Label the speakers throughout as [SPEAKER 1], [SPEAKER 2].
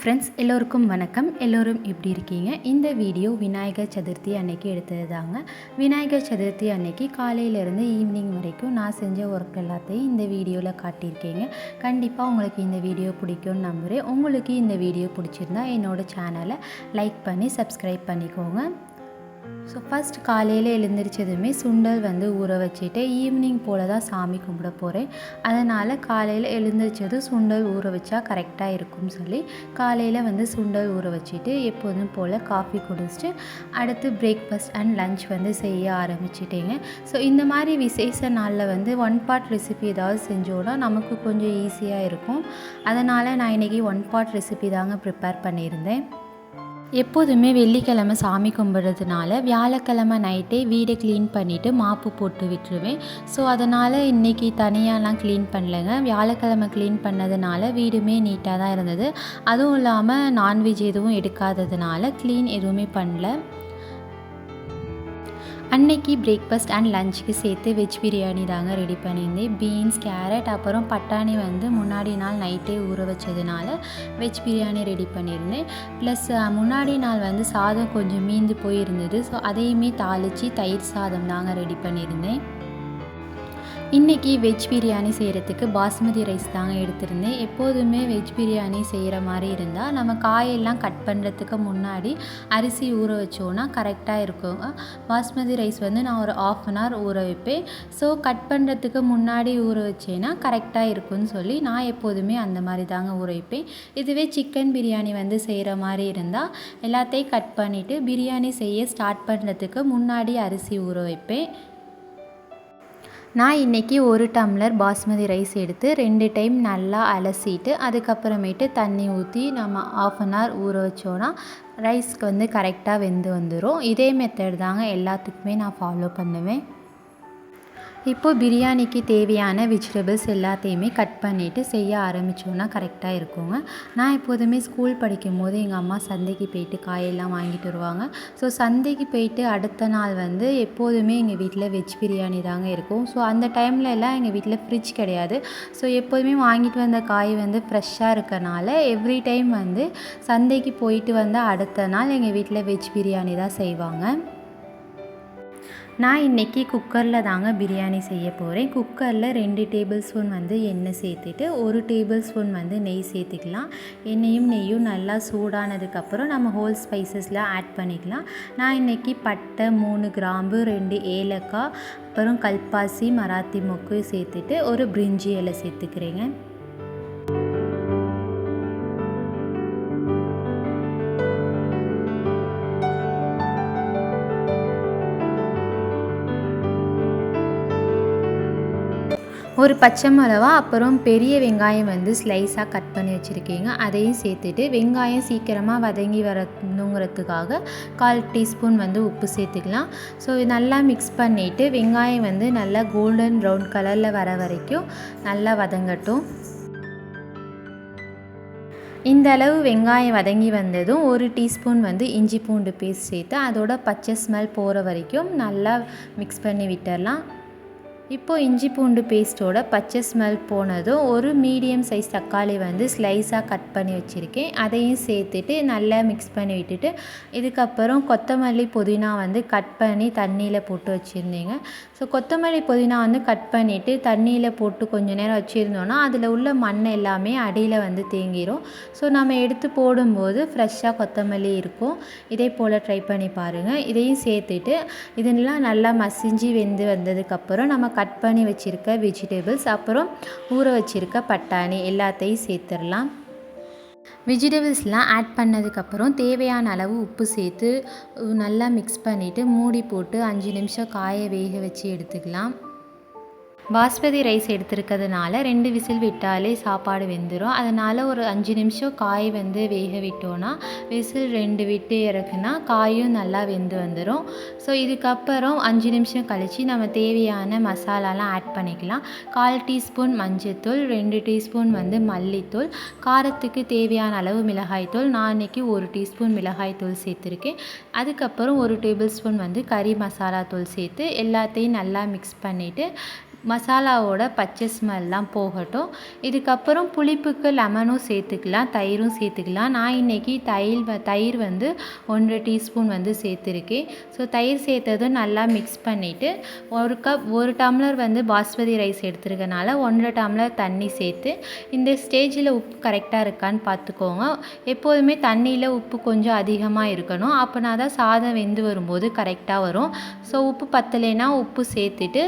[SPEAKER 1] Friends எல்லோருக்கும் வணக்கம். எல்லோரும் எப்படி இருக்கீங்க? இந்த வீடியோ விநாயகர் சதுர்த்தி அன்னைக்கு எடுத்தது தாங்க விநாயகர் சதுர்த்தி அன்னைக்கு காலையிலேருந்து ஈவினிங் வரைக்கும் நான் செஞ்ச ஒர்க் எல்லாத்தையும் இந்த வீடியோவில் காட்டியிருக்கேங்க. கண்டிப்பாக உங்களுக்கு இந்த வீடியோ பிடிக்கும்னு நம்புகிறேன் உங்களுக்கு இந்த வீடியோ பிடிச்சிருந்தா என்னோடய சேனலை லைக் பண்ணி சப்ஸ்கிரைப் பண்ணிக்கோங்க. ஸோ ஃபஸ்ட் காலையில் எழுந்திரிச்சதுமே சுண்டல் வந்து ஊற வச்சுட்டு ஈவினிங் போல் தான் சாமி கும்பிட போகிறேன் அதனால் காலையில் எழுந்திரிச்சதும் சுண்டல் ஊற வச்சா கரெக்டாக இருக்கும்னு சொல்லி காலையில் வந்து சுண்டல் ஊற வச்சுட்டு எப்போதும் போல் காஃபி குடிச்சிட்டு அடுத்து பிரேக்ஃபாஸ்ட் அண்ட் லஞ்ச் வந்து செய்ய ஆரம்பிச்சிட்டேங்க. ஸோ இந்த மாதிரி விசேஷ நாளில் வந்து ஒன் பார்ட் ரெசிபி ஏதாவது செஞ்சோன்னா நமக்கு கொஞ்சம் ஈஸியாக இருக்கும். அதனால் நான் இன்றைக்கி ஒன் பார்ட் ரெசிபி தாங்க ப்ரிப்பேர் பண்ணியிருந்தேன். எப்போதுமே வெள்ளிக்கிழமை சாமி கும்பிட்றதுனால வியாழக்கிழமை நைட்டே வீடை க்ளீன் பண்ணிவிட்டு மாப்பு போட்டு விட்டுருவேன். ஸோ அதனால் இன்றைக்கி தனியாலாம் க்ளீன் பண்ணலைங்க. வியாழக்கிழமை க்ளீன் பண்ணதுனால வீடுமே நீட்டாக தான் இருந்தது. அதுவும் இல்லாமல் நான்வெஜ் எதுவும் எடுக்காததுனால க்ளீன் எதுவுமே பண்ணல. அன்னைக்கு பிரேக்ஃபாஸ்ட் அண்ட் லஞ்சுக்கு சேர்த்து வெஜ் பிரியாணி தாங்க ரெடி பண்ணியிருந்தேன். பீன்ஸ் கேரட் அப்புறம் பட்டாணி வந்து முன்னாடி நாள் நைட்டே ஊற வச்சதுனால வெஜ் பிரியாணி ரெடி பண்ணியிருந்தேன். ப்ளஸ் முன்னாடி நாள் வந்து சாதம் கொஞ்சம் மீந்து போயிருந்தது. ஸோ அதையுமே தாளித்து தயிர் சாதம் தாங்க ரெடி பண்ணியிருந்தேன். இன்றைக்கி வெஜ் பிரியாணி செய்கிறதுக்கு பாஸ்மதி ரைஸ் தாங்க எடுத்திருந்தேன். எப்போதுமே வெஜ் பிரியாணி செய்கிற மாதிரி இருந்தால் நம்ம காயெல்லாம் கட் பண்ணுறதுக்கு முன்னாடி அரிசி ஊற வச்சோன்னா கரெக்டாக இருக்கும். பாஸ்மதி ரைஸ் வந்து நான் ஒரு ஆஃப் அன் ஹவர் ஊற வைப்பேன். ஸோ கட் பண்ணுறதுக்கு முன்னாடி ஊற வச்சேன்னா கரெக்டாக இருக்கும்னு சொல்லி நான் எப்போதுமே அந்த மாதிரி தாங்க ஊற வைப்பேன். இதுவே சிக்கன் பிரியாணி வந்து செய்கிற மாதிரி இருந்தால் எல்லாத்தையும் கட் பண்ணிவிட்டு பிரியாணி செய்ய ஸ்டார்ட் பண்ணுறதுக்கு முன்னாடி அரிசி ஊற வைப்பேன். நான் இன்றைக்கி ஒரு டம்ளர் பாஸ்மதி ரைஸ் எடுத்து ரெண்டு டைம் நல்லா அலசிட்டு அதுக்கப்புறமேட்டு தண்ணி ஊற்றி நம்ம ஆஃப் அன் ஹவர் ஊற வச்சோன்னா ரைஸ்க்கு வந்து கரெக்டாக வெந்து வந்துடும் இதே மெத்தட் தாங்க எல்லாத்துக்குமே நான் ஃபாலோ பண்ணுவேன். இப்போது பிரியாணிக்கு தேவையான வெஜிடபிள்ஸ் எல்லாத்தையுமே கட் பண்ணிவிட்டு செய்ய ஆரம்பித்தோன்னா கரெக்டாக இருக்குங்க. நான் எப்போதுமே ஸ்கூல் படிக்கும் போது எங்கள் அம்மா சந்தைக்கு போயிட்டு காயெல்லாம் வாங்கிட்டு வருவாங்க. ஸோ சந்தைக்கு போயிட்டு அடுத்த நாள் வந்து எப்போதுமே எங்கள் வீட்டில் வெஜ் பிரியாணி தாங்க இருக்கும். ஸோ அந்த டைமில் எல்லாம் எங்கள் வீட்டில் ஃப்ரிட்ஜ் கிடையாது. ஸோ எப்போதுமே வாங்கிட்டு வந்த காய் வந்து ஃப்ரெஷ்ஷாக இருக்கனால எவ்ரி டைம் வந்து சந்தைக்கு போயிட்டு வந்த அடுத்த நாள் எங்கள் வீட்டில் வெஜ் பிரியாணி தான் செய்வாங்க. நான் இன்றைக்கி குக்கரில் தாங்க பிரியாணி செய்ய போகிறேன் குக்கரில் ரெண்டு டேபிள் ஸ்பூன் வந்து எண்ணெய் சேர்த்துட்டு ஒரு டேபிள் ஸ்பூன் வந்து நெய் சேர்த்துக்கலாம். எண்ணெயும் நெய்யும் நல்லா சூடானதுக்கப்புறம் நம்ம ஹோல் ஸ்பைசஸில் ஆட் பண்ணிக்கலாம். நான் இன்றைக்கி பட்டை மூணு கிராம்பு ரெண்டு ஏலக்காய் அப்புறம் கல்பாசி மராத்தி மொக்கு சேர்த்துட்டு ஒரு பிரிஞ்சி இலை சேர்த்துக்கிறேங்க. ஒரு பச்சை மிளகா அப்புறம் பெரிய வெங்காயம் வந்து ஸ்லைஸாக கட் பண்ணி வச்சுருக்கீங்க. அதையும் சேர்த்துட்டு வெங்காயம் சீக்கிரமாக வதங்கி வரணுங்கிறதுக்காக கால் டீஸ்பூன் வந்து உப்பு சேர்த்துக்கலாம். ஸோ நல்லா மிக்ஸ் பண்ணிவிட்டு வெங்காயம் வந்து நல்லா கோல்டன் ப்ரௌன் கலரில் வர வரைக்கும் நல்லா வதங்கட்டும். இந்த அளவு வெங்காயம் வதங்கி வந்ததும் ஒரு டீஸ்பூன் வந்து இஞ்சி பூண்டு பேஸ்ட் சேர்த்து அதோட பச்சை ஸ்மெல் போகிற வரைக்கும் நல்லா மிக்ஸ் பண்ணி விட்டுடலாம். இப்போது இஞ்சி பூண்டு பேஸ்ட்டோட பச்சை ஸ்மெல் போனதும் ஒரு மீடியம் சைஸ் தக்காளி வந்து ஸ்லைஸாக கட் பண்ணி வச்சுருக்கேன். அதையும் சேர்த்துட்டு நல்லா மிக்ஸ் பண்ணி விட்டுட்டு இதுக்கப்புறம் கொத்தமல்லி புதினா வந்து கட் பண்ணி தண்ணியில் போட்டு வச்சுருந்தேங்க. ஸோ கொத்தமல்லி புதினா வந்து கட் பண்ணிவிட்டு தண்ணியில் போட்டு கொஞ்சம் நேரம் வச்சுருந்தோன்னா அதில் உள்ள மண் எல்லாமே அடியில் வந்து தேங்கிடும் ஸோ நம்ம எடுத்து போடும்போது ஃப்ரெஷ்ஷாக கொத்தமல்லி இருக்கும். இதே போல் ட்ரை பண்ணி பாருங்கள் இதையும் சேர்த்துட்டு இதெல்லாம் நல்லா மசிஞ்சு வெந்து வந்ததுக்கப்புறம் நம்ம கட் பண்ணி வச்சுருக்க வெஜிடபிள்ஸ் அப்புறம் ஊற வச்சுருக்க பட்டாணி எல்லாத்தையும் சேர்த்துடலாம். வெஜிடபிள்ஸ்லாம் ஆட் பண்ணதுக்கப்புறம் தேவையான அளவு உப்பு சேர்த்து நல்லா மிக்ஸ் பண்ணிவிட்டு மூடி போட்டு அஞ்சு நிமிஷம் காய வேக வச்சு எடுத்துக்கலாம். பாஸ்மதி ரைஸ் எடுத்துருக்கிறதுனால ரெண்டு விசில் விட்டாலே சாப்பாடு வெந்துடும் அதனால் ஒரு அஞ்சு நிமிஷம் காய் வந்து வேக விட்டோன்னா விசில் ரெண்டு விட்டு இறக்குனா காயும் நல்லா வெந்து வந்துடும் ஸோ இதுக்கப்புறம் அஞ்சு நிமிஷம் கழித்து நம்ம தேவையான மசாலாலாம் ஆட் பண்ணிக்கலாம். கால் டீஸ்பூன் மஞ்சத்தூள் ரெண்டு டீஸ்பூன் வந்து மல்லித்தூள் காரத்துக்கு தேவையான அளவு மிளகாய்த்தூள் நான் இன்றைக்கி ஒரு டீஸ்பூன் மிளகாய்த்தூள் சேர்த்துருக்கேன். அதுக்கப்புறம் ஒரு டேபிள் ஸ்பூன் வந்து கறி மசாலா தூள் சேர்த்து எல்லாத்தையும் நல்லா மிக்ஸ் பண்ணிவிட்டு மசாலாவோட பச்சை ஸ்மெல்லாம் போகட்டும். இதுக்கப்புறம் புளிப்புக்கு லெமனும் சேர்த்துக்கலாம் தயிரும் சேர்த்துக்கலாம். நான் இன்றைக்கி தயிர் வ தயிர் வந்து ஒன்றரை டீஸ்பூன் வந்து சேர்த்துருக்கேன். ஸோ தயிர் சேர்த்ததும் நல்லா மிக்ஸ் பண்ணிவிட்டு ஒரு கப் ஒரு டம்ளர் வந்து பாஸ்மதி ரைஸ் எடுத்துருக்கனால ஒன்றரை டம்ளர் தண்ணி சேர்த்து இந்த ஸ்டேஜில் உப்பு கரெக்டாக இருக்கான்னு பார்த்துக்கோங்க. எப்போதுமே தண்ணியில் உப்பு கொஞ்சம் அதிகமாக இருக்கணும். அப்போனா தான் சாதம் வெந்து வரும்போது கரெக்டாக வரும். ஸோ உப்பு பத்தலைன்னா உப்பு சேர்த்துட்டு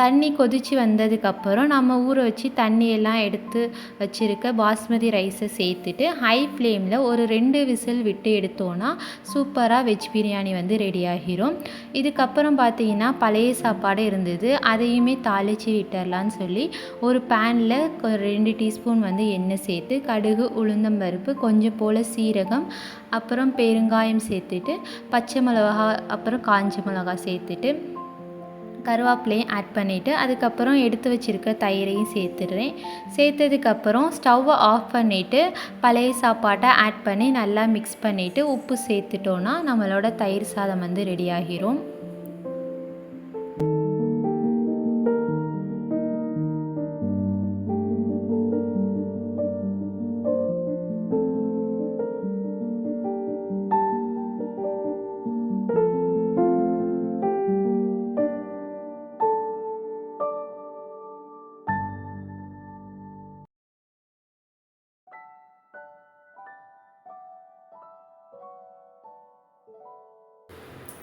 [SPEAKER 1] தண்ணி கொதித்து வந்ததுக்கப்புறம் நம்ம ஊற வச்சு தண்ணியெல்லாம் எடுத்து வச்சுருக்க பாஸ்மதி ரைஸை சேர்த்துட்டு ஹை ஃப்ளேமில் ஒரு ரெண்டு விசில் விட்டு எடுத்தோன்னா சூப்பராக வெஜ் பிரியாணி வந்து ரெடி ஆகிரும். இதுக்கப்புறம் பார்த்தீங்கன்னா பழைய சாப்பாடு இருந்தது. அதையுமே தாளித்து விட்டுடலான்னு சொல்லி ஒரு பேனில் ரெண்டு டீஸ்பூன் வந்து எண்ணெய் சேர்த்து கடுகு உளுந்தம் பருப்பு கொஞ்சம் போல் சீரகம் அப்புறம் பெருங்காயம் சேர்த்துட்டு பச்சை மிளகா அப்புறம் காஞ்ச மிளகா சேர்த்துட்டு கருவேப்பிலையும் ஆட் பண்ணிவிட்டு அதுக்கப்புறம் எடுத்து வச்சுருக்க தயிரையும் சேர்த்துடுறேன். சேர்த்ததுக்கப்புறம் ஸ்டவ்வை ஆஃப் பண்ணிவிட்டு பழைய சாப்பாட்டை ஆட் பண்ணி நல்லா மிக்ஸ் பண்ணிவிட்டு உப்பு சேர்த்துட்டோன்னா நம்மளோட தயிர் சாதம் வந்து ரெடி ஆகிரும்.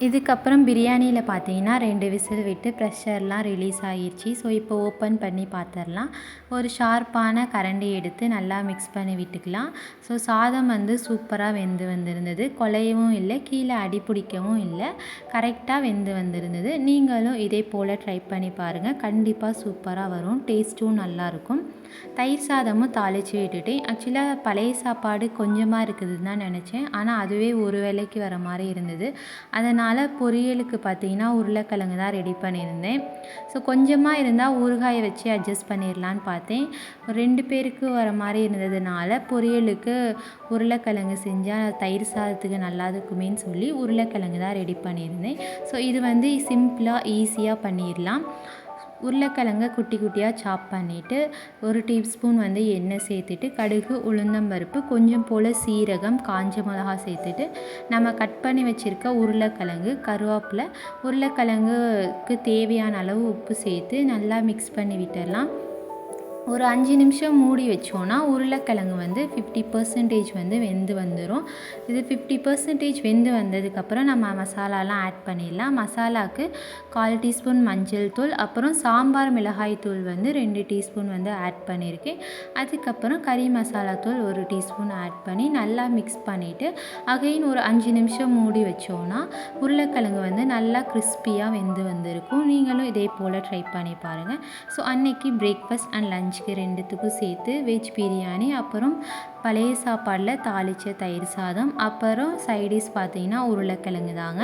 [SPEAKER 1] இதுக்கப்புறம் பிரியாணியில் பார்த்தீங்கன்னா ரெண்டு விசில் விட்டு ப்ரெஷர்லாம் ரிலீஸ் ஆகிடுச்சி ஸோ இப்போ ஓப்பன் பண்ணி பார்த்துடலாம். ஒரு ஷார்ப்பான கரண்டி எடுத்து நல்லா மிக்ஸ் பண்ணி விட்டுக்கலாம். ஸோ சாதம் வந்து சூப்பராக வெந்து வந்திருந்தது. குலையவும் இல்லை கீழே அடி பிடிக்கவும் இல்லை. கரெக்டாக வெந்து வந்திருந்தது. நீங்களும் இதே போல் ட்ரை பண்ணி பாருங்கள் கண்டிப்பாக சூப்பராக வரும். டேஸ்ட்டும் நல்லாயிருக்கும் தயிர் சாதமும் தாளித்து விட்டுட்டேன் ஆக்சுவலாக பழைய சாப்பாடு கொஞ்சமாக இருக்குதுன்னு தான் நினச்சேன். ஆனால் அதுவே ஒரு வேளைக்கு வர மாதிரி இருந்தது. அதனால் பொரியலுக்கு பார்த்தீங்கன்னா உருளைக்கிழங்கு தான் ரெடி பண்ணியிருந்தேன். ஸோ கொஞ்சமாக இருந்தால் ஊறுகாயை வச்சு அட்ஜஸ்ட் பண்ணிடலான்னு பார்த்தேன். ரெண்டு பேருக்கு வர மாதிரி இருந்ததுனால பொரியலுக்கு உருளைக்கிழங்கு செஞ்சால் தயிர் சாதத்துக்கு நல்லா இருக்குமேன்னு சொல்லி உருளைக்கிழங்கு தான் ரெடி பண்ணியிருந்தேன். ஸோ இது வந்து சிம்பிளாக ஈஸியாக பண்ணிடலாம் உருளைக்கிழங்க குட்டி குட்டியாக சாப் பண்ணிவிட்டு ஒரு டீஸ்பூன் வந்து எண்ணெய் சேர்த்துட்டு கடுகு உளுந்தம்பருப்பு கொஞ்சம் போல் சீரகம் காஞ்ச மிளகா சேர்த்துட்டு நம்ம கட் பண்ணி வச்சுருக்க உருளைக்கிழங்கு கருவேப்பிலை உருளைக்கிழங்குக்கு தேவையான அளவு உப்பு சேர்த்து நல்லா மிக்ஸ் பண்ணி விட்டுடலாம். ஒரு அஞ்சு நிமிஷம் மூடி வச்சோன்னா உருளைக்கிழங்கு வந்து ஃபிஃப்டி பர்சன்டேஜ் வந்து வெந்து வந்துடும் இது ஃபிஃப்டி பர்சன்டேஜ் வெந்து வந்ததுக்கப்புறம் நம்ம மசாலாலாம் ஆட் பண்ணிடலாம். மசாலாவுக்கு கால் டீஸ்பூன் மஞ்சள் தூள் அப்புறம் சாம்பார் மிளகாய் தூள் வந்து ரெண்டு டீஸ்பூன் வந்து ஆட் பண்ணியிருக்கேன். அதுக்கப்புறம் கறி மசாலா தூள் ஒரு டீஸ்பூன் ஆட் பண்ணி நல்லா மிக்ஸ் பண்ணிவிட்டு அகைன் ஒரு அஞ்சு நிமிஷம் மூடி வச்சோன்னா உருளைக்கிழங்கு வந்து நல்லா கிறிஸ்பியாக வெந்து வந்திருக்கும். நீங்களும் இதே போல் ட்ரை பண்ணி பாருங்கள் ஸோ அன்னைக்கு பிரேக்ஃபாஸ்ட் அண்ட் லஞ்ச் லஞ்சுக்கு ரெண்டுத்துக்கும் சேர்த்து வெஜ் பிரியாணி அப்புறம் பழைய சாப்பாடில் தாளித்த தயிர் சாதம் அப்புறம் சைடிஷ் பார்த்தீங்கன்னா உருளைக்கிழங்கு தாங்க.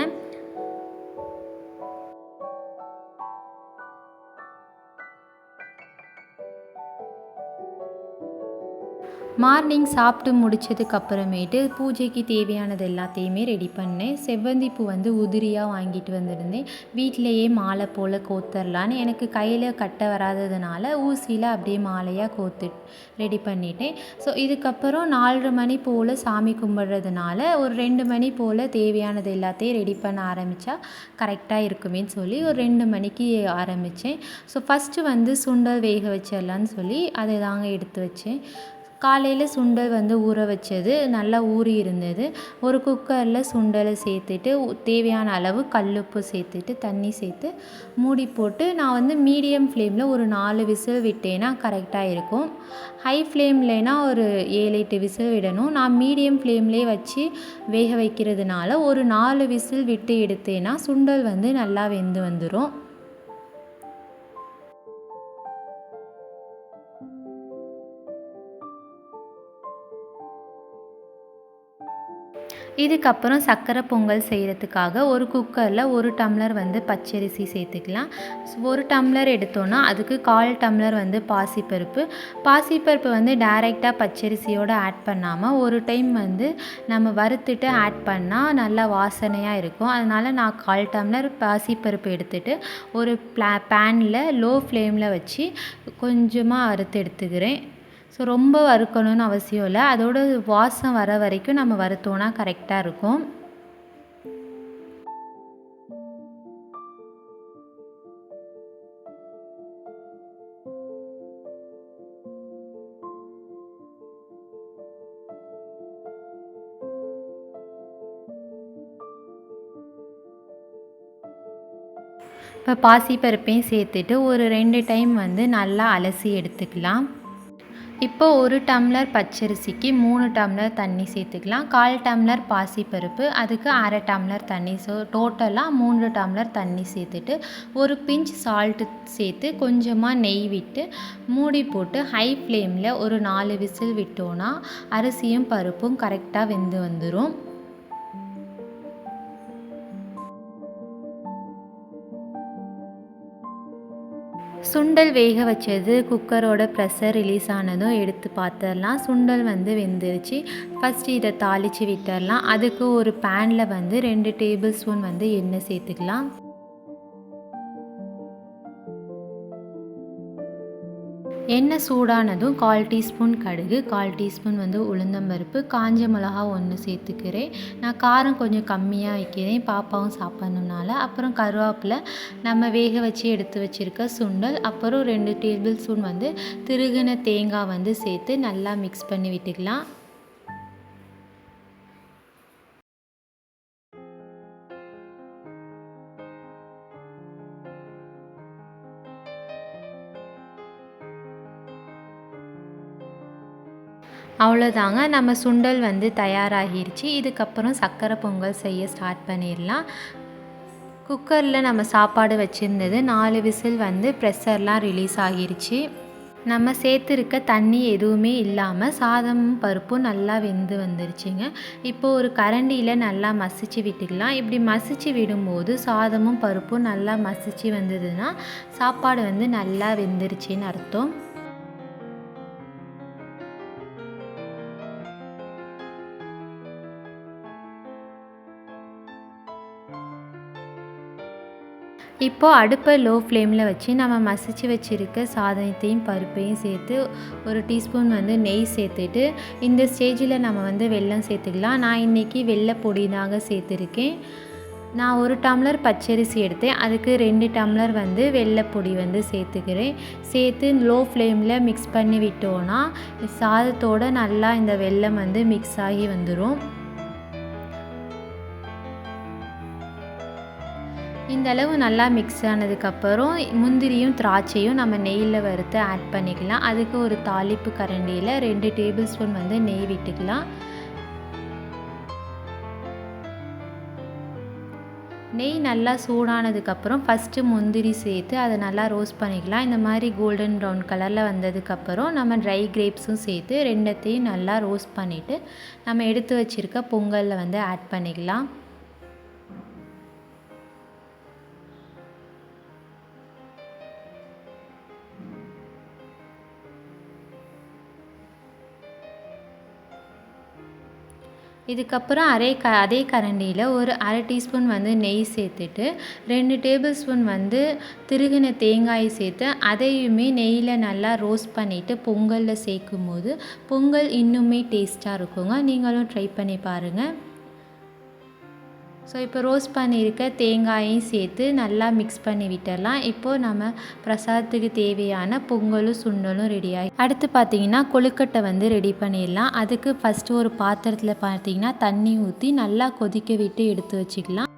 [SPEAKER 1] மார்னிங் சாப்பிட்டு முடித்ததுக்கு அப்புறமேட்டு பூஜைக்கு தேவையானது எல்லாத்தையுமே ரெடி பண்ணேன். செவ்வந்தி பூ வந்து உதிரியாக வாங்கிட்டு வந்திருந்தேன். வீட்டிலையே மாலை போல் கோத்தரலான்னு எனக்கு கையில் கட்ட வராததுனால ஊசியில் அப்படியே மாலையாக கோத்து ரெடி பண்ணிட்டேன். ஸோ இதுக்கப்புறம் நாலரை மணி போல் சாமி கும்பிட்றதுனால ஒரு ரெண்டு மணி போல் தேவையானது எல்லாத்தையும் ரெடி பண்ண ஆரம்பித்தா கரெக்டாக இருக்குமேன்னு சொல்லி ஒரு ரெண்டு மணிக்கு ஆரம்பித்தேன் ஸோ ஃபஸ்ட்டு வந்து சுண்டல் வேக வச்சிடலான்னு சொல்லி அதை தாங்க எடுத்து வச்சேன். காலையில் சுண்டல் வந்து ஊற வச்சது நல்லா ஊறி இருந்தது. ஒரு குக்கரில் சுண்டலை சேர்த்துட்டு தேவையான அளவு கல்லுப்பு சேர்த்துட்டு தண்ணி சேர்த்து மூடி போட்டு நான் வந்து மீடியம் ஃப்ளேமில் ஒரு நாலு விசில் விட்டேன்னா கரெக்டாக இருக்கும். ஹை ஃப்ளேம்லனா ஒரு ஏழு எட்டு விசில் விடணும். நான் மீடியம் ஃப்ளேம்லேயே வச்சு வேக வைக்கிறதுனால ஒரு நாலு விசில் விட்டு எடுத்தேன்னா சுண்டல் வந்து நல்லா வெந்து வந்துடும் இதுக்கப்புறம் சர்க்கரை பொங்கல் செய்கிறதுக்காக ஒரு குக்கரில் ஒரு டம்ளர் வந்து பச்சரிசி சேர்த்துக்கலாம். ஒரு டம்ளர் எடுத்தோன்னா அதுக்கு கால் டம்ளர் வந்து பாசிப்பருப்பு. பாசிப்பருப்பு வந்து டைரெக்டாக பச்சரிசியோடு ஆட் பண்ணாமல் ஒரு டைம் வந்து நம்ம வறுத்துட்டு ஆட் பண்ணால் நல்லா வாசனையாக இருக்கும். அதனால் நான் கால் டம்ளர் பாசிப்பருப்பு எடுத்துகிட்டு ஒரு ப்ளா பேனில் லோ ஃப்ளேமில் வச்சு கொஞ்சமாக அறுத்து எடுத்துக்கிறேன். ஸோ ரொம்ப வறுக்கணும்னு அவசியம் இல்லை. அதோட வாசம் வர வரைக்கும் நம்ம வறுத்தோன்னா கரெக்டாக இருக்கும். இப்போ பாசிப்பருப்பையும் சேர்த்துட்டு ஒரு ரெண்டு டைம் வந்து நல்லா அலசி எடுத்துக்கலாம். இப்போ ஒரு டம்ளர் பச்சரிசிக்கு மூணு டம்ளர் தண்ணி சேர்த்துக்கலாம். கால் டம்ளர் பாசிப்பருப்பு அதுக்கு அரை டம்ளர் தண்ணி ஸோ டோட்டலாக மூன்று டம்ளர் தண்ணி சேர்த்துட்டு ஒரு பிஞ்ச் சால்ட்டு சேர்த்து கொஞ்சமாக நெய் விட்டு மூடி போட்டு ஹை ஃப்ளேமில் ஒரு நாலு விசில் விட்டோன்னா அரிசியும் பருப்பும் கரெக்டாக வெந்து வந்துடும் சுண்டல் வேக வச்சது குக்கரோட ப்ரெஷர் ரிலீஸ் ஆனதும் எடுத்து பார்த்துடலாம் சுண்டல் வந்து வெந்துருச்சு. ஃபஸ்ட்டு இதை தாளித்து விட்டுடலாம் அதுக்கு ஒரு பேனில் வந்து ரெண்டு டேபிள் ஸ்பூன் வந்து எண்ணெய் சேர்த்துக்கலாம். எண்ணெய் சூடானதும் கால் டீஸ்பூன் கடுகு கால் டீஸ்பூன் வந்து உளுந்தம்பருப்பு காஞ்ச மிளகா ஒன்று சேர்த்துக்கிறேன். நான் காரம் கொஞ்சம் கம்மியாக வைக்கிறேன். பாப்பாவும் சாப்பிட்ணுனால அப்புறம் கருவேப்பிலை நம்ம வேக வச்சு எடுத்து வச்சுருக்க சுண்டல் அப்புறம் ரெண்டு டேபிள் ஸ்பூன் வந்து திருகின தேங்காய் வந்து சேர்த்து நல்லா மிக்ஸ் பண்ணி விட்டுக்கலாம். அவ்வளோதாங்க. நம்ம சுண்டல் வந்து தயாராகிருச்சு. இதுக்கப்புறம் சர்க்கரை பொங்கல் செய்ய ஸ்டார்ட் பண்ணிடலாம். குக்கரில் நம்ம சாப்பாடு வச்சுருந்தது நாலு விசில் வந்து ப்ரெஷர்லாம் ரிலீஸ் ஆகிருச்சு. நம்ம சேர்த்துருக்க தண்ணி எதுவுமே இல்லாமல் சாதமும் பருப்பும் நல்லா வெந்து வந்துருச்சுங்க. இப்போது ஒரு கரண்டியில் நல்லா மசிச்சு விட்டுக்கலாம். இப்படி மசிச்சு விடும்போது சாதமும் பருப்பும் நல்லா மசிச்சு வந்ததுன்னா சாப்பாடு வந்து நல்லா வெந்துருச்சின்னு அர்த்தம். இப்போது அடுப்பை லோ ஃப்ளேமில் வச்சு நம்ம மசிச்சு வச்சுருக்க சாதனத்தையும் பருப்பையும் சேர்த்து ஒரு டீஸ்பூன் வந்து நெய் சேர்த்துட்டு இந்த ஸ்டேஜில் நம்ம வந்து வெல்லம் சேர்த்துக்கலாம். நான் இன்றைக்கி வெள்ளை பொடி தாங்க சேர்த்துருக்கேன். நான் ஒரு டம்ளர் பச்சரிசி எடுத்தேன். அதுக்கு ரெண்டு டம்ளர் வந்து வெள்ளைப்பொடி வந்து சேர்த்துக்கிறேன். சேர்த்து லோ ஃப்ளேமில் மிக்ஸ் பண்ணி விட்டோன்னா சாதத்தோடு நல்லா இந்த வெல்லம் வந்து மிக்ஸ் ஆகி வந்துடும் இந்த அளவு நல்லா மிக்ஸ் ஆனதுக்கப்புறம் முந்திரியும் திராட்சையும் நம்ம நெய்யில் வறுத்து ஆட் பண்ணிக்கலாம். அதுக்கு ஒரு தாளிப்பு கரண்டியில் ரெண்டு டேபிள் ஸ்பூன் வந்து நெய் விட்டுக்கலாம். நெய் நல்லா சூடானதுக்கப்புறம் ஃபஸ்ட்டு முந்திரி சேர்த்து அதை நல்லா ரோஸ்ட் பண்ணிக்கலாம். இந்த மாதிரி கோல்டன் ப்ரௌன் கலரில் வந்ததுக்கப்புறம் நம்ம ட்ரை கிரேப்ஸும் சேர்த்து ரெண்டத்தையும் நல்லா ரோஸ்ட் பண்ணிவிட்டு நம்ம எடுத்து வச்சுருக்க பொங்கலில் வந்து ஆட் பண்ணிக்கலாம். இதுக்கப்புறம் அரை க அதே கரண்டியில் ஒரு அரை டீஸ்பூன் வந்து நெய் சேர்த்துட்டு ரெண்டு டேபிள் ஸ்பூன் வந்து திருகின தேங்காய் சேர்த்து அதையுமே நெய்யில் நல்லா ரோஸ்ட் பண்ணிவிட்டு பொங்கலில் சேர்க்கும் போது பொங்கல் இன்னுமே டேஸ்ட்டாக இருக்குங்க. நீங்களும் ட்ரை பண்ணி பாருங்கள் ஸோ இப்போ ரோஸ்ட் பண்ணியிருக்க தேங்காயையும் சேர்த்து நல்லா மிக்ஸ் பண்ணி விட்டுடலாம். இப்போது நம்ம பிரசாதத்துக்கு தேவையான பொங்கலும் சுண்டலும் ரெடி ஆகி அடுத்து பார்த்தீங்கன்னா கொழுக்கட்டை வந்து ரெடி பண்ணிடலாம். அதுக்கு ஃபஸ்ட்டு ஒரு பாத்திரத்தில் பார்த்தீங்கன்னா தண்ணி ஊற்றி நல்லா கொதிக்க விட்டு எடுத்து வச்சுக்கலாம்.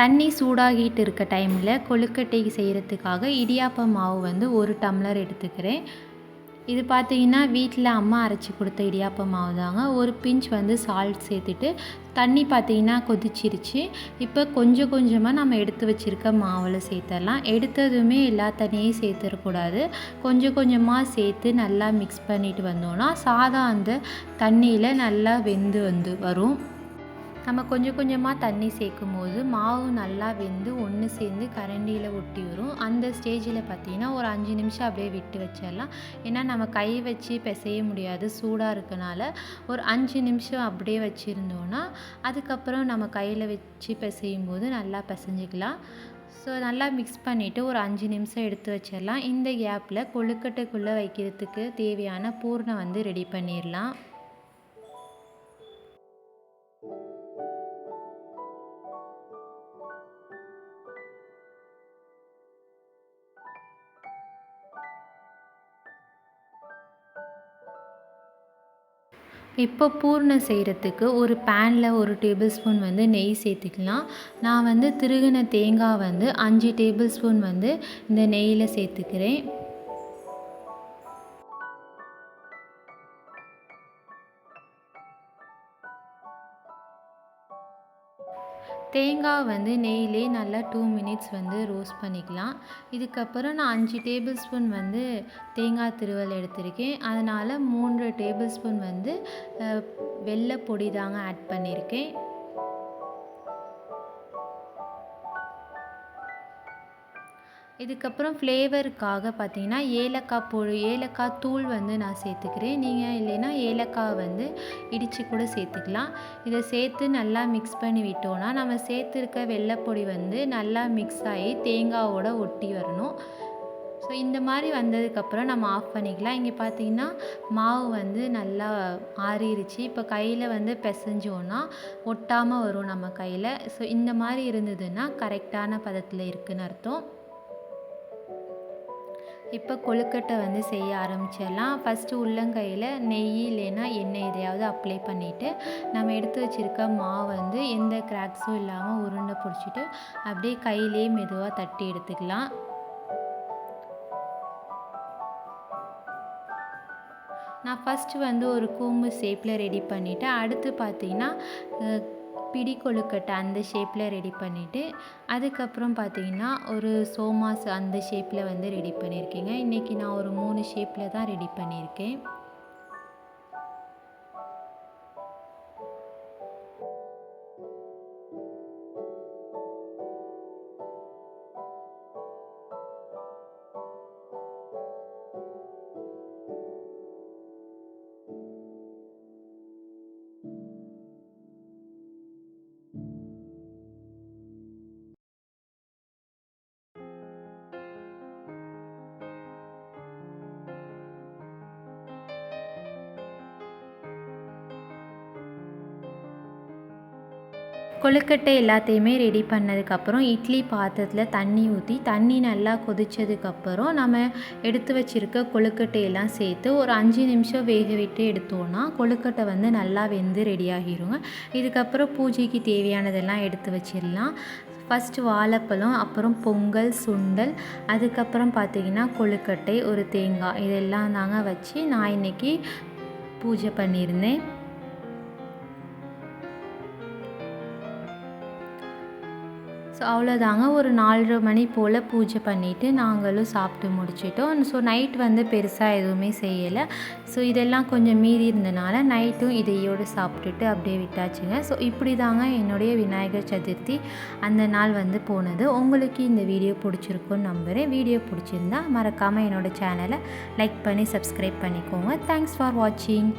[SPEAKER 1] தண்ணி சூடாகிட்டு இருக்க டைமில் கொழுக்கட்டை செய்கிறதுக்காக இடியாப்ப மாவு வந்து ஒரு டம்ளர் எடுத்துக்கிறேன். இது பார்த்தீங்கன்னா வீட்டில் அம்மா அரைச்சி கொடுத்த இடியாப்ப மாவு தாங்க. ஒரு பிஞ்ச் வந்து சால்ட் சேர்த்துட்டு தண்ணி பார்த்தீங்கன்னா கொதிச்சிருச்சு. இப்போ கொஞ்சம் கொஞ்சமாக நம்ம எடுத்து வச்சுருக்க மாவில் சேர்த்துடலாம். எடுத்ததுமே எல்லா தண்ணியும் சேர்த்துடக்கூடாது. கொஞ்சம் கொஞ்சமாக சேர்த்து நல்லா மிக்ஸ் பண்ணிட்டு வந்தோன்னா சாதம் அந்த தண்ணியில் நல்லா வெந்து வந்து வரும். நம்ம கொஞ்சம் கொஞ்சமாக தண்ணி சேர்க்கும் போது மாவு நல்லா வெந்து ஒன்று சேர்ந்து கரண்டியில் ஒட்டி வரும். அந்த ஸ்டேஜில் பார்த்தீங்கன்னா ஒரு அஞ்சு நிமிஷம் அப்படியே விட்டு வச்சிடலாம். ஏன்னா நம்ம கை வச்சு பிசைய முடியாது சூடாக இருக்கனால. ஒரு அஞ்சு நிமிஷம் அப்படியே வச்சுருந்தோன்னா அதுக்கப்புறம் நம்ம கையில் வச்சு பிசையும் போது நல்லா பிசைஞ்சிக்கலாம். ஸோ நல்லா மிக்ஸ் பண்ணிவிட்டு ஒரு அஞ்சு நிமிஷம் எடுத்து வச்சிடலாம். இந்த கேப்பில் கொழுக்கட்டைக்குள்ளே வைக்கிறதுக்கு தேவையான பூர்ணம் வந்து ரெடி பண்ணிடலாம். இப்போ பூர்ணம் செய்கிறதுக்கு ஒரு பேனில் ஒரு டேபிள் ஸ்பூன் வந்து நெய் சேர்த்துக்கலாம். நான் வந்து திருகின தேங்காய் வந்து அஞ்சு டேபிள் ஸ்பூன் வந்து இந்த நெய்யில் சேர்த்துக்கிறேன். தேங்காய் வந்து நெய்யிலே நல்லா டூ மினிட்ஸ் வந்து ரோஸ்ட் பண்ணிக்கலாம். இதுக்கப்புறம் நான் அஞ்சு டேபிள் ஸ்பூன் வந்து தேங்காய் திருவல் எடுத்திருக்கேன். அதனால் மூன்று டேபிள் ஸ்பூன் வந்து வெள்ளை பொடி தாங்க ஆட் பண்ணியிருக்கேன் இதுக்கப்புறம் ஃப்ளேவருக்காக பார்த்தீங்கன்னா ஏலக்காய் பொழு ஏலக்காய் தூள் வந்து நான் சேர்த்துக்கிறேன். நீங்கள் இல்லைன்னா ஏலக்காய் வந்து இடித்து கூட சேர்த்துக்கலாம். இதை சேர்த்து நல்லா மிக்ஸ் பண்ணி விட்டோன்னா நம்ம சேர்த்துருக்க வெள்ளைப்பொடி வந்து நல்லா மிக்ஸ் ஆகி தேங்காவோட ஒட்டி வரணும். ஸோ இந்த மாதிரி வந்ததுக்கப்புறம் நம்ம ஆஃப் பண்ணிக்கலாம். இங்கே பார்த்தீங்கன்னா மாவு வந்து நல்லா ஆறிடுச்சு இப்போ கையில் வந்து பிசைஞ்சோன்னா ஒட்டாமல் வரும் நம்ம கையில். ஸோ இந்த மாதிரி இருந்ததுன்னா கரெக்டான பதத்தில் இருக்குதுன்னு அர்த்தம். இப்போ கொழுக்கட்டை வந்து செய்ய ஆரம்பிச்சிடலாம். ஃபஸ்ட்டு உள்ளங்கையில் நெய் இல்லைன்னா எண்ணெய் எதையாவது அப்ளை பண்ணிவிட்டு நம்ம எடுத்து வச்சுருக்க மாவு வந்து எந்த கிராக்ஸும் இல்லாமல் உருண்டை பிடிச்சிட்டு அப்படியே கையிலே மெதுவாக தட்டி எடுத்துக்கலாம். நான் ஃபஸ்ட்டு வந்து ஒரு கூம்பு ஷேப்பில் ரெடி பண்ணிவிட்டு அடுத்து பார்த்திங்கன்னா பிடி கொழுக்கட்டை அந்த ஷேப்பில் ரெடி பண்ணிவிட்டு அதுக்கப்புறம் பார்த்திங்கன்னா ஒரு சோமாஸ் அந்த ஷேப்பில் வந்து ரெடி பண்ணியிருக்கேங்க. இன்றைக்கி நான் ஒரு மூணு ஷேப்பில் தான் ரெடி பண்ணியிருக்கேன். கொழுக்கட்டை எல்லாத்தையுமே ரெடி பண்ணதுக்கப்புறம் இட்லி பாத்திரத்தில் தண்ணி ஊற்றி தண்ணி நல்லா கொதித்ததுக்கப்புறம் நம்ம எடுத்து வச்சுருக்க கொழுக்கட்டையெல்லாம் சேர்த்து ஒரு அஞ்சு நிமிஷம் வேக விட்டு எடுத்தோன்னா கொழுக்கட்டை வந்து நல்லா வெந்து ரெடி இதுக்கப்புறம் பூஜைக்கு தேவையானதெல்லாம் எடுத்து வச்சிடலாம். ஃபஸ்ட்டு வாழைப்பழம் அப்புறம் பொங்கல் சுண்டல் அதுக்கப்புறம் பார்த்திங்கன்னா கொழுக்கட்டை ஒரு தேங்காய் இதெல்லாம் தாங்க வச்சு நான் இன்றைக்கி பூஜை பண்ணியிருந்தேன். ஸோ அவ்வளோதாங்க ஒரு நாலரை மணி போல் பூஜை பண்ணிவிட்டு நாங்களும் சாப்பிட்டு முடிச்சிட்டோம். ஸோ நைட் வந்து பெருசாக எதுவுமே செய்யலை. ஸோ இதெல்லாம் கொஞ்சம் மீறி இருந்தனால நைட்டும் இதையோடு சாப்பிட்டுட்டு அப்படியே விட்டாச்சுங்க. ஸோ இப்படி தாங்க என்னுடைய விநாயகர் சதுர்த்தி அந்த நாள் வந்து போனது. உங்களுக்கு இந்த வீடியோ பிடிச்சிருக்குன்னு நம்புகிறேன் வீடியோ பிடிச்சிருந்தா மறக்காமல் என்னோடய சேனலை லைக் பண்ணி சப்ஸ்கிரைப் பண்ணிக்கோங்க. தேங்க்ஸ் ஃபார் வாட்சிங்